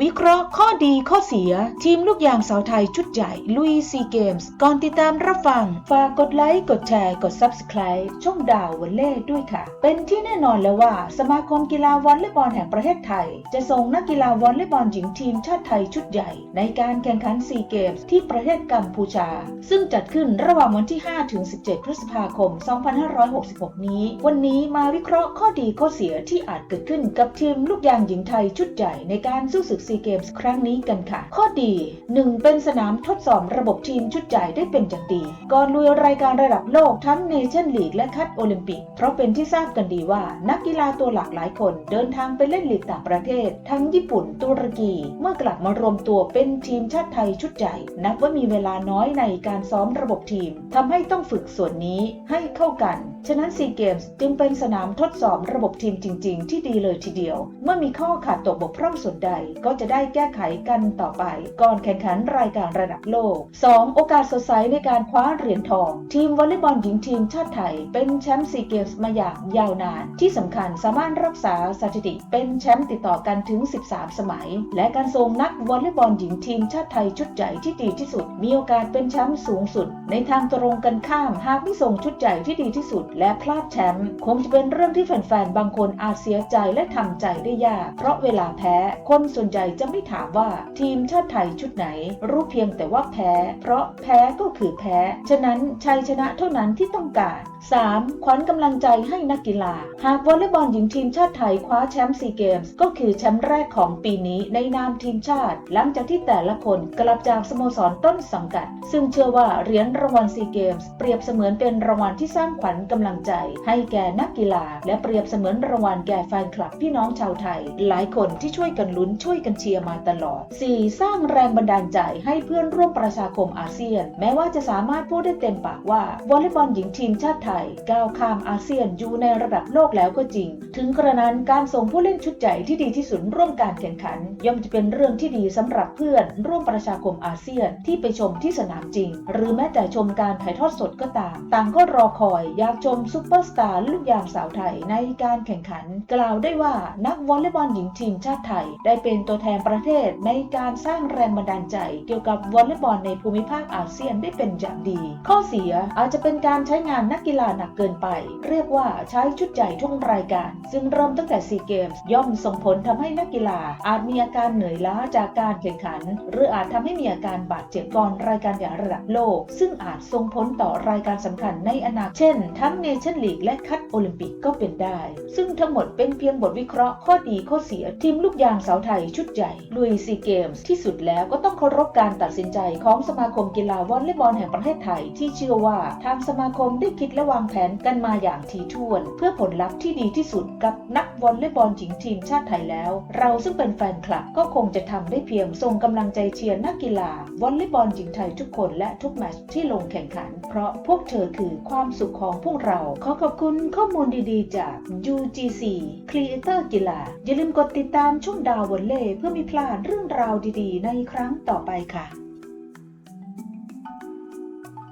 วิเคราะห์ข้อดีข้อเสีย ทีมลูกยางสาวไทยชุดใหญ่ ลุยซีเกมส์ ก่อนติดตามรับฟัง ฝากกดไลค์ กดแชร์ กด Subscribe ช่องดาววันเล่ด้วยค่ะ เป็นที่แน่นอนแล้วว่า สมาคมกีฬาวอลเลย์บอลแห่งประเทศไทย จะส่งนักกีฬาวอลเลย์บอลหญิงทีมชาติไทยชุดใหญ่ ในการแข่งขันซีเกมส์ที่ประเทศกัมพูชา ซึ่งจัดขึ้นระหว่างวันที่ 5 ถึง 17 พฤษภาคม 2566 นี้ วันนี้มาวิเคราะห์ข้อดีข้อเสียที่อาจเกิดขึ้นกับทีมลูกยางหญิงไทยชุดใหญ่ในการสู้ศึกซีเกมส์ครั้งนี้กันค่ะ ข้อดี 1. เป็นสนามทดสอบระบบทีมชุดใหญ่ได้เป็นอย่างดี ก่อนลุยรายการระดับโลกทั้งเนชั่นลีกและคัดโอลิมปิก เพราะเป็นที่ทราบกันดีว่า นักกีฬาตัวหลักหลายคนเดินทางไปเล่นลีกต่างประเทศ ทั้งญี่ปุ่นตุรกี เมื่อกลับมารวมตัวเป็นทีมชาติไทยชุดใหญ่ นับว่ามีเวลาน้อยในการซ้อมระบบทีมทำให้ต้องฝึกส่วนนี้ให้เข้ากัน ฉะนั้นซีเกมส์จึงเป็นสนามทดสอบระบบทีมจริง ๆ ที่ดีเลยทีเดียว เมื่อมีข้อขาดตกบกพร่องส่วนใดก็จะได้แก้ไขกันต่อไป ก่อนแข่งขันรายการระดับโลก 2. โอกาสสดใสในการคว้าเหรียญทอง ทีมวอลเลย์บอลหญิงทีมชาติไทย เป็นแชมป์ซีเกมส์มาอย่างยาวนาน ที่สำคัญสามารถรักษาสถิติ เป็นแชมป์ติดต่อกันถึง 13 สมัย และการส่งนักวอลเลย์บอลหญิงทีมชาติไทยชุดใหญ่ที่ดีที่สุด มีโอกาสเป็นแชมป์สูงสุด ในทางตรงกันข้ามหากไม่ส่งชุดใหญ่ที่ดีที่สุด และพลาดแชมป์คงจะเป็นเรื่องที่แฟนๆบางคนอาจเสียใจและทำใจได้ยาก เพราะเวลาแพ้คนส่วนใหญ่จะไม่ถามว่าทีมชาติไทยชุดไหน รู้เพียงแต่ว่าแพ้ เพราะแพ้ก็คือแพ้ ฉะนั้นชัยชนะเท่านั้นที่ต้องการ 3. ขวัญกำลังใจให้นักกีฬา หากวอลเลย์บอลหญิงทีมชาติไทยคว้าแชมป์ซีเกมส์ก็คือแชมป์แรกของปีนี้ในนามทีมชาติ หลังจากที่แต่ละคนกลับจากสโมสรต้นสังกัด ซึ่งเชื่อว่าเหรียญรางวัลซีเกมส์เปรียบเสมือนเป็นรางวัลที่สร้างขวัญกำลังใจ ให้แก่นักกีฬา และเปรียบเสมือนรางวัลแก่แฟนคลับพี่น้องชาวไทย หลายคนที่ช่วยกันลุ้นช่วยกันเชียร์มาตลอด 4. สร้างแรงบันดาลใจให้เพื่อนร่วมประชาคมอาเซียน แม้ว่าจะสามารถพูดได้เต็มปากว่าวอลเลย์บอลหญิงทีมชาติไทย ก้าวข้ามอาเซียนอยู่ในระดับโลกแล้วก็จริง ถึงกระนั้นการส่งผู้เล่นชุดใหญ่ที่ดีที่สุดร่วมการแข่งขัน ย่อมจะเป็นเรื่องที่ดีสำหรับเพื่อน ร่วมประชาคมอาเซียนที่ไปชมที่สนามจริง หรือแม้แต่ชมการถ่ายทอดสดก็ตาม ต่างก็รอคอยอยากชมซูเปอร์สตาร์ลูกยางสาวไทยในการแข่งขัน กล่าวได้ว่านักวอลเลย์บอลหญิงทีมชาติไทยได้เป็นตัวแทนประเทศในการสร้างแรงบันดาลใจ เกี่ยวกับวอลเลย์บอลในภูมิภาคอาเซียนได้เป็นอย่างดี ข้อเสียอาจจะเป็นการใช้งานนักกีฬาหนักเกินไป เรียกว่าใช้ชุดใหญ่ทุกรายการ ซึ่งเริ่มตั้งแต่ซีเกมส์ย่อมส่งผลทำให้นักกีฬา อาจมีอาการเหนื่อยล้าจากการแข่งขัน หรืออาจทำให้มีอาการบาดเจ็บก่อนรายการใหญ่ระดับโลก ซึ่งอาจส่งผลต่อรายการสำคัญในอนาคตเช่น ทั้งเนชั่นลีกและคัดโอลิมปิกก็เป็นได้ ซึ่งทั้งหมดเป็นเพียงบทวิเคราะห์ข้อดีข้อเสียทีมลูกยางสาวไทยชุดใหญ่ลุยซีเกมส์ที่สุดแล้วก็ต้องเคารพการตัดสินใจของสมาคมกีฬาวอลเลย์บอลแห่งประเทศไทย ที่เชื่อว่าทางสมาคมได้คิดและวางแผนกันมาอย่างถี่ถ้วน เพื่อผลลัพธ์ที่ดีที่สุดกับนักวอลเลย์บอลหญิงทีมชาติไทยแล้ว เราซึ่งเป็นแฟนคลับก็คงจะทำได้เพียงส่งกำลังใจเชียร์นักกีฬาวอลเลย์บอลหญิงไทยทุกคนและทุกแมตช์ที่ลงแข่งขัน เพราะพวกเธอคือความสุขของพวกเรา ขอขอบคุณข้อมูลดีๆ จาก UGC Creator กีฬาอย่าลืมกดติดตามช่องดาววอลเล่เพื่อไม่พลาดเรื่องราวดีๆ ในครั้งต่อไปค่ะ